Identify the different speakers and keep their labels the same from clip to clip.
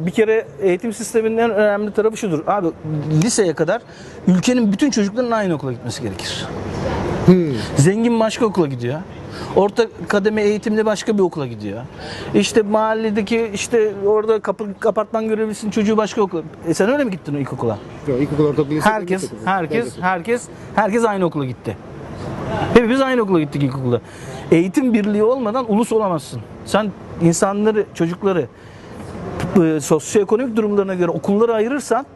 Speaker 1: Bir kere eğitim sisteminin en önemli tarafı şudur. Abi liseye kadar ülkenin bütün çocukların aynı okula gitmesi gerekir. Zengin başka okula gidiyor. Orta kademe eğitimli başka bir okula gidiyor. İşte mahalledeki işte orada kapı, apartman görevlisinin çocuğu başka okula. E sen öyle mi gittin o ilkokula?
Speaker 2: Yok ilkokul ortaokul lise.
Speaker 1: Herkes, herkes, herkes, herkes aynı okula gitti. Hepimiz aynı okula gittik ilkokulda. Eğitim birliği olmadan ulus olamazsın. Sen insanları, çocukları e, sosyoekonomik durumlarına göre okullara ayırırsan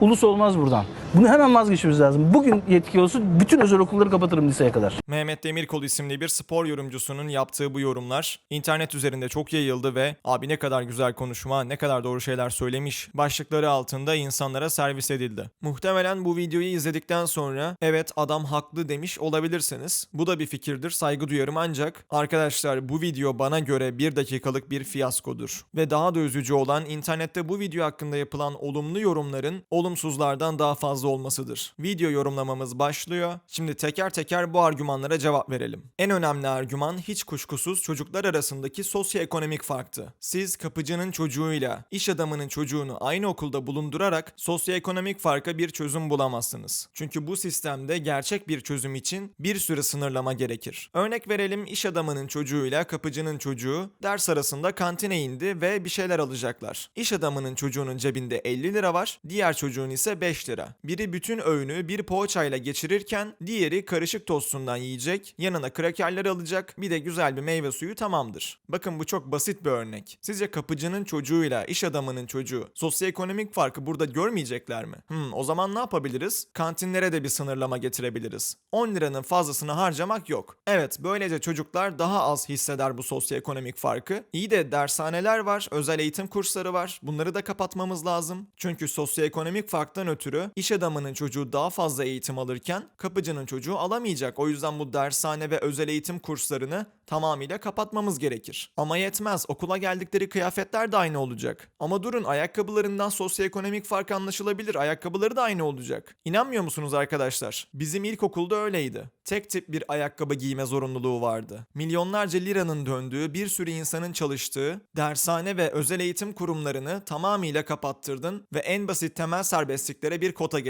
Speaker 1: ulus olmaz buradan. Bunu hemen vazgeçmemiz lazım. Bugün yetki olsun bütün özel okulları kapatırım liseye kadar.
Speaker 3: Mehmet Demirkol isimli bir spor yorumcusunun yaptığı bu yorumlar internet üzerinde çok yayıldı ve abi ne kadar güzel konuşma, ne kadar doğru şeyler söylemiş başlıkları altında insanlara servis edildi. Muhtemelen bu videoyu izledikten sonra evet adam haklı demiş olabilirsiniz. Bu da bir fikirdir, saygı duyarım ancak arkadaşlar bu video bana göre bir dakikalık bir fiyaskodur. Ve daha da üzücü olan internette bu video hakkında yapılan olumlu yorumların olumsuzlardan daha fazla olmasıdır. Video yorumlamamız başlıyor. Şimdi teker teker bu argümanlara cevap verelim. En önemli argüman hiç kuşkusuz çocuklar arasındaki sosyoekonomik farktı. Siz kapıcının çocuğuyla iş adamının çocuğunu aynı okulda bulundurarak sosyoekonomik farka bir çözüm bulamazsınız. Çünkü bu sistemde gerçek bir çözüm için bir sürü sınırlama gerekir. Örnek verelim iş adamının çocuğuyla kapıcının çocuğu ders arasında kantine indi ve bir şeyler alacaklar. İş adamının çocuğunun cebinde 50 lira var, diğer çocuğun ise 5 lira. Biri bütün öğünü bir poğaçayla geçirirken diğeri karışık tostundan yiyecek, yanına krakerler alacak, bir de güzel bir meyve suyu tamamdır. Bakın bu çok basit bir örnek. Sizce kapıcının çocuğuyla iş adamının çocuğu sosyoekonomik farkı burada görmeyecekler mi? Hmm, o zaman ne yapabiliriz? Kantinlere de bir sınırlama getirebiliriz. 10 liranın fazlasını harcamak yok. Evet, böylece çocuklar daha az hisseder bu sosyoekonomik farkı. İyi de dershaneler var, özel eğitim kursları var. Bunları da kapatmamız lazım. Çünkü sosyoekonomik farktan ötürü iş adamının çocuğu daha fazla eğitim alırken kapıcının çocuğu alamayacak. O yüzden bu dershane ve özel eğitim kurslarını tamamıyla kapatmamız gerekir. Ama yetmez. Okula geldikleri kıyafetler de aynı olacak. Ama durun ayakkabılarından sosyoekonomik fark anlaşılabilir. Ayakkabıları da aynı olacak. İnanmıyor musunuz arkadaşlar? Bizim ilkokulda öyleydi. Tek tip bir ayakkabı giyme zorunluluğu vardı. Milyonlarca liranın döndüğü bir sürü insanın çalıştığı dershane ve özel eğitim kurumlarını tamamıyla kapattırdın ve en basit temel serbestliklere bir kota getirdin.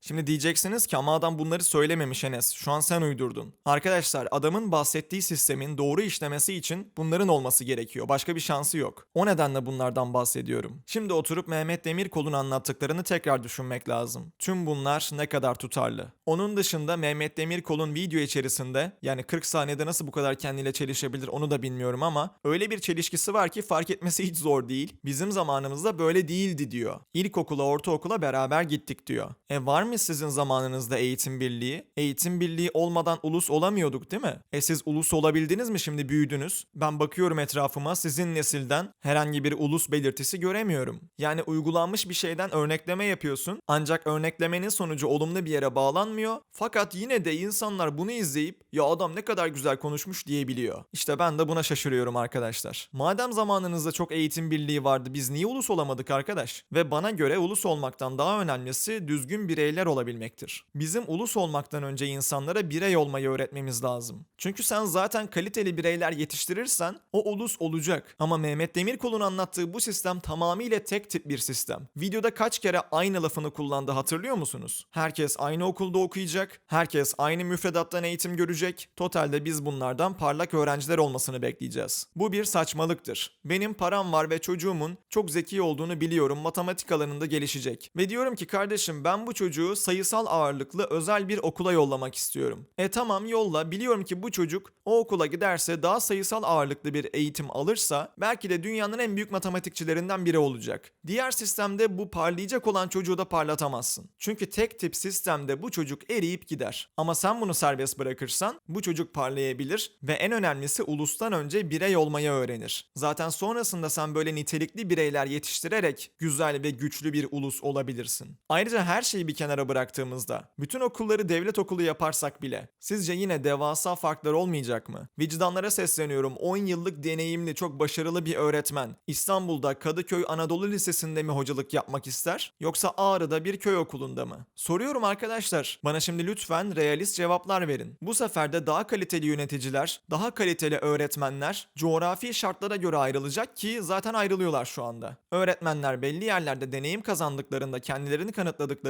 Speaker 3: Şimdi diyeceksiniz ki ama adam bunları söylememiş Enes. Şu an sen uydurdun. Arkadaşlar adamın bahsettiği sistemin doğru işlemesi için bunların olması gerekiyor. Başka bir şansı yok. O nedenle bunlardan bahsediyorum. Şimdi oturup Mehmet Demirkol'un anlattıklarını tekrar düşünmek lazım. Tüm bunlar ne kadar tutarlı. Onun dışında Mehmet Demirkol'un video içerisinde yani 40 saniyede nasıl bu kadar kendiyle çelişebilir onu da bilmiyorum ama öyle bir çelişkisi var ki fark etmesi hiç zor değil. Bizim zamanımızda böyle değildi diyor. İlkokula, ortaokula beraber gittik diyor. E var mı sizin zamanınızda eğitim birliği? Eğitim birliği olmadan ulus olamıyorduk değil mi? E siz ulus olabildiniz mi şimdi büyüdünüz? Ben bakıyorum etrafıma sizin nesilden herhangi bir ulus belirtisi göremiyorum. Yani uygulanmış bir şeyden örnekleme yapıyorsun ancak örneklemenin sonucu olumlu bir yere bağlanmıyor. Fakat yine de insanlar bunu izleyip ya adam ne kadar güzel konuşmuş diyebiliyor. İşte ben de buna şaşırıyorum arkadaşlar. Madem zamanınızda çok eğitim birliği vardı biz niye ulus olamadık arkadaş? Ve bana göre ulus olmaktan daha önemlisi düzgün bireyler olabilmektir. Bizim ulus olmaktan önce insanlara birey olmayı öğretmemiz lazım. Çünkü sen zaten kaliteli bireyler yetiştirirsen o ulus olacak. Ama Mehmet Demirkol'un anlattığı bu sistem tamamıyla tek tip bir sistem. Videoda kaç kere aynı lafını kullandı hatırlıyor musunuz? Herkes aynı okulda okuyacak, herkes aynı müfredattan eğitim görecek. Totalde biz bunlardan parlak öğrenciler olmasını bekleyeceğiz. Bu bir saçmalıktır. Benim param var ve çocuğumun çok zeki olduğunu biliyorum. Matematik alanında gelişecek. Ve diyorum ki kardeşim ben bu çocuğu sayısal ağırlıklı özel bir okula yollamak istiyorum. E tamam yolla. Biliyorum ki bu çocuk o okula giderse daha sayısal ağırlıklı bir eğitim alırsa belki de dünyanın en büyük matematikçilerinden biri olacak. Diğer sistemde bu parlayacak olan çocuğu da parlatamazsın. Çünkü tek tip sistemde bu çocuk eriyip gider. Ama sen bunu serbest bırakırsan bu çocuk parlayabilir ve en önemlisi ulustan önce birey olmayı öğrenir. Zaten sonrasında sen böyle nitelikli bireyler yetiştirerek güzel ve güçlü bir ulus olabilirsin. Ayrıca her her şeyi bir kenara bıraktığımızda, bütün okulları devlet okulu yaparsak bile, sizce yine devasa farklar olmayacak mı? Vicdanlara sesleniyorum. 10 yıllık deneyimli, çok başarılı bir öğretmen İstanbul'da Kadıköy Anadolu Lisesi'nde mi hocalık yapmak ister, yoksa Ağrı'da bir köy okulunda mı? Soruyorum arkadaşlar. Bana şimdi lütfen realist cevaplar verin. Bu sefer de daha kaliteli yöneticiler, daha kaliteli öğretmenler coğrafi şartlara göre ayrılacak ki zaten ayrılıyorlar şu anda. Öğretmenler belli yerlerde deneyim kazandıklarında, kendilerini kanıtladıklarında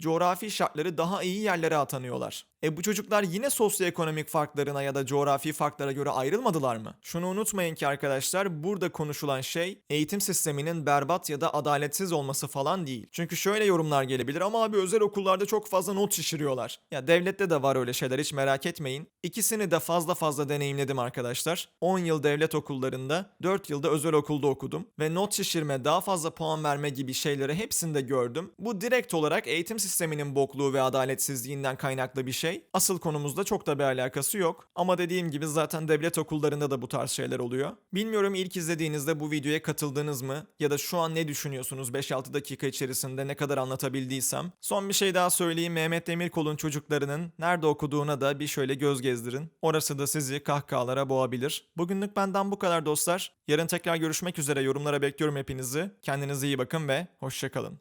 Speaker 3: coğrafi şartları daha iyi yerlere atanıyorlar. E bu çocuklar yine sosyoekonomik farklarına ya da coğrafi farklara göre ayrılmadılar mı? Şunu unutmayın ki arkadaşlar burada konuşulan şey eğitim sisteminin berbat ya da adaletsiz olması falan değil. Çünkü şöyle yorumlar gelebilir ama abi özel okullarda çok fazla not şişiriyorlar. Ya devlette de var öyle şeyler hiç merak etmeyin. İkisini de fazla fazla deneyimledim arkadaşlar. 10 yıl devlet okullarında, 4 yılda özel okulda okudum ve not şişirme, daha fazla puan verme gibi şeyleri hepsinde gördüm. Bu direkt olarak eğitim sisteminin bokluğu ve adaletsizliğinden kaynaklı bir şey. Asıl konumuzda çok da bir alakası yok. Ama dediğim gibi zaten devlet okullarında da bu tarz şeyler oluyor. Bilmiyorum ilk izlediğinizde bu videoya katıldınız mı? Ya da şu an ne düşünüyorsunuz 5-6 dakika içerisinde ne kadar anlatabildiysem? Son bir şey daha söyleyeyim. Mehmet Demirkol'un çocuklarının nerede okuduğuna da bir şöyle göz gezdirin. Orası da sizi kahkahalara boğabilir. Bugünlük benden bu kadar dostlar. Yarın tekrar görüşmek üzere. Yorumlara bekliyorum hepinizi. Kendinize iyi bakın ve hoşçakalın.